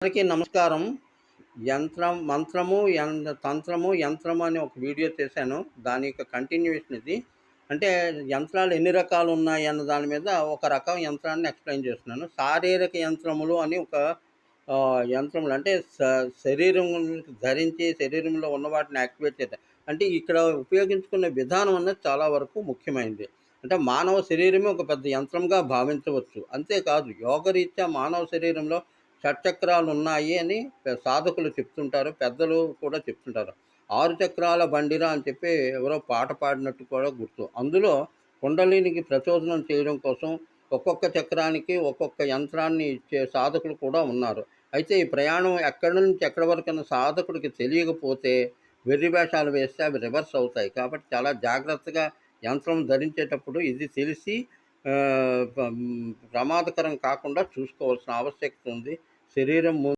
అందరికీ నమస్కారం. యంత్రం మంత్రము తంత్రము యంత్రము అని ఒక వీడియో చేశాను. దాని యొక్క కంటిన్యూషన్ ఇది. అంటే యంత్రాలు ఎన్ని రకాలు ఉన్నాయి అన్న దాని మీద ఒక రకం యంత్రాన్ని ఎక్స్ప్లెయిన్ చేస్తున్నాను. శారీరక యంత్రములు అని ఒక యంత్రములు. అంటే శరీరం ధరించి శరీరంలో ఉన్న వాటిని యాక్టివేట్ చేస్తాయి అంటే ఇక్కడ ఉపయోగించుకునే విధానం అన్నది చాలా వరకు ముఖ్యమైనది అంటే మానవ శరీరమే ఒక పెద్ద యంత్రంగా భావించవచ్చు. అంతేకాదు యోగరీత్యా మానవ శరీరంలో షట్చక్రాలు ఉన్నాయి అని సాధకులు చెప్తుంటారు పెద్దలు కూడా చెప్తుంటారు. ఆరు చక్రాల బండిరా అని చెప్పి ఎవరో పాట పాడినట్టు కూడా గుర్తు. అందులో కుండలినికి ప్రచోదనం చేయడం కోసం ఒక్కొక్క చక్రానికి ఒక్కొక్క యంత్రాన్ని ఇచ్చే సాధకులు కూడా ఉన్నారు. అయితే ఈ ప్రయాణం ఎక్కడి నుంచి ఎక్కడి వరకు సాధకుడికి తెలియకపోతే వెర్రివేషాలు వేస్తే అవి రివర్స్ అవుతాయి. కాబట్టి చాలా జాగ్రత్తగా యంత్రం ధరించేటప్పుడు ఇది తెలిసి ప్రమాదకరం కాకుండా చూసుకోవాల్సిన ఆవశ్యకత ఉంది. శరీరం ము-